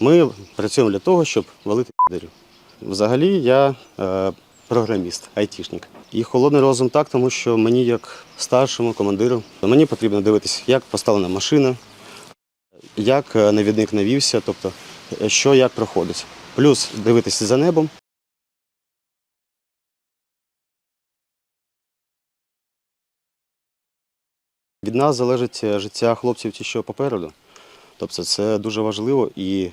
Ми працюємо для того, щоб валити підарів. Взагалі я е, програміст, айтішник. І холодний розум так, тому що мені, як старшому командиру, мені потрібно дивитися, як поставлена машина, як е, навідник навівся, тобто е, що як проходить. Плюс дивитися за небом. Від нас залежить е, життя хлопців, ті, що попереду. Тобто це дуже важливо і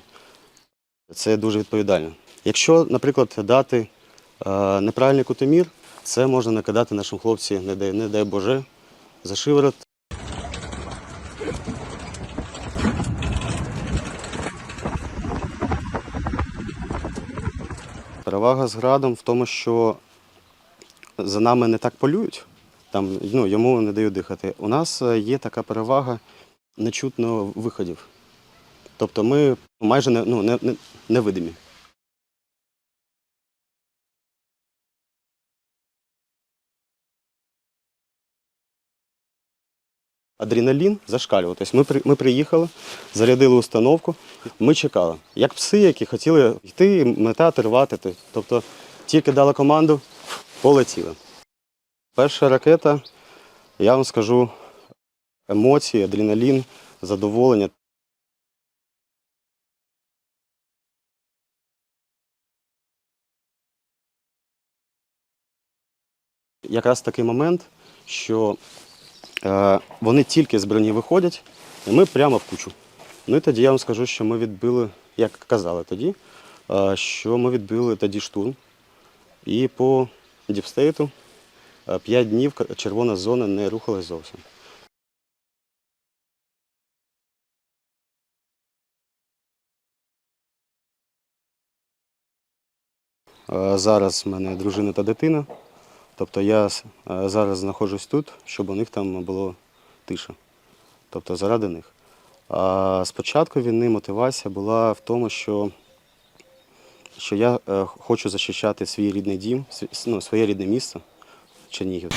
це дуже відповідально. Якщо, наприклад, дати е, неправильний кутомір, це можна накидати нашим хлопцям, не дай, не дай Боже, за шиворот. Перевага з градом в тому, що за нами не так полюють, там, ну, йому не дають дихати. У нас е, є така перевага не чутно виходів. Тобто ми майже не, ну, не, не, невидимі. Адреналін зашкалював. Тобто ми, ми приїхали, зарядили установку, ми чекали. Як пси, які хотіли йти, метати, рвати. Тобто тільки дали команду, полетіли. Перша ракета, я вам скажу, емоції, адреналін, задоволення. Якраз такий момент, що е, вони тільки з броні виходять, і ми прямо в кучу. Ну і тоді я вам скажу, що ми відбили, як казали тоді, е, що ми відбили тоді штурм. І по діпстейту 5 днів червона зона не рухалась зовсім. Е, Зараз в мене дружина та дитина. Тобто я е, зараз знаходжусь тут, щоб у них там було тиша. Тобто заради них. А спочатку війни мотивація була в тому, що, що я е, хочу захищати свій рідний дім, ну, своє рідне місто Чернігів.